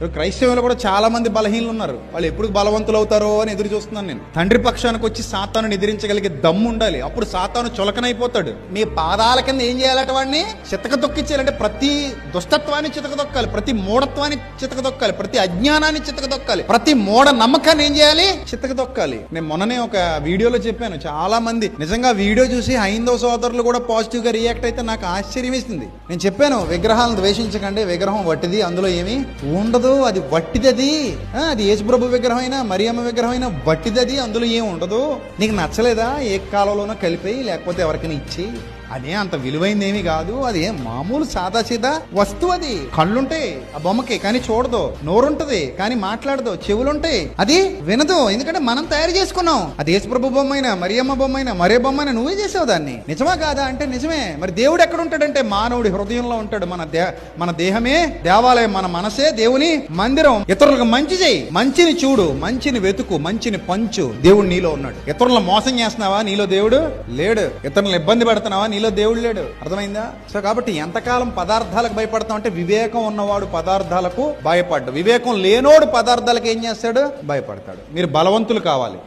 క్రైస్తవులు కూడా చాలా మంది బలహీనలు ఉన్నారు. వాళ్ళు ఎప్పుడు బలవంతులు అవుతారో అని ఎదురు చూస్తున్నాను నేను. తండ్రి పక్షానికి వచ్చి సాతాను ఎదిరించగలిగే దమ్ము ఉండాలి. అప్పుడు సాతాను చులకనైపోతాడు. మీ పాదాల కింద ఏం చేయాలట వాడిని? చితక తొక్కించాలంటే ప్రతి దుష్టత్వాన్ని చితక తొక్కాలి ప్రతి మూఢత్వాన్ని చితక తొక్కాలి ప్రతి అజ్ఞానాన్ని చితక తొక్కాలి ప్రతి మూఢ నమ్మకాన్ని ఏం చేయాలి? చితక తొక్కాలి నేను మొన్ననే ఒక వీడియోలో చెప్పాను. చాలా మంది నిజంగా వీడియో చూసి హైందవ సోదరులు కూడా పాజిటివ్గా రియాక్ట్ అయితే నాకు ఆశ్చర్యం వేసింది నేను చెప్పాను విగ్రహాలను ద్వేషించకండి. విగ్రహం వట్టిది అందులో ఏమి ఉండదు. అది వట్టిదది. అది యేసుప్రభు విగ్రహం అయినా మరియమ్మ విగ్రహం అయినా వట్టిదది అందులో ఏం ఉండదు. నీకు నచ్చలేదా? ఏ కాలంలోనో కలిపి లేకపోతే ఎవరికైనా ఇచ్చి అదే అంత విలువైంది కాదు. అది మామూలు సాదా సీదా వస్తువు అది. కళ్ళుంటాయి ఆ బొమ్మకి కానీ చూడదు. నోరుంటది కానీ మాట్లాడదు. చెవులుంటాయి అది వినదు. ఎందుకంటే మనం తయారు చేసుకున్నాం. అది యేసుప్రభు బొమ్మ అయినా మరియమ్మ బొమ్మ అయినా మరే బొమ్మ అయినా నువ్వే చేసావు దాన్ని. నిజమా కాదా అంటే నిజమే. మరి దేవుడు ఎక్కడ ఉంటాడంటే మానవుడి హృదయంలో ఉంటాడు. మన దే మన దేహమే దేవాలయం మన మనసే దేవుని మందిరం. ఇతరులకు మంచి చేయి మంచిని చూడు మంచిని వెతుకు మంచిని పంచు. దేవుడు నీలో ఉన్నాడు. ఇతరులను మోసం చేస్తున్నావా నీలో దేవుడు? లేడు. ఇతరులను ఇబ్బంది పెడుతున్నావా నీలో దేవుడు లేడు. అర్థమైందా? సో కాబట్టి ఎంతకాలం పదార్థాలకు భయపడతాం అంటే వివేకం ఉన్నవాడు పదార్థాలకు భయపడ్డు. వివేకం లేనోడు పదార్థాలకు ఏం చేస్తాడు? భయపడతాడు. మీరు బలవంతులు కావాలి.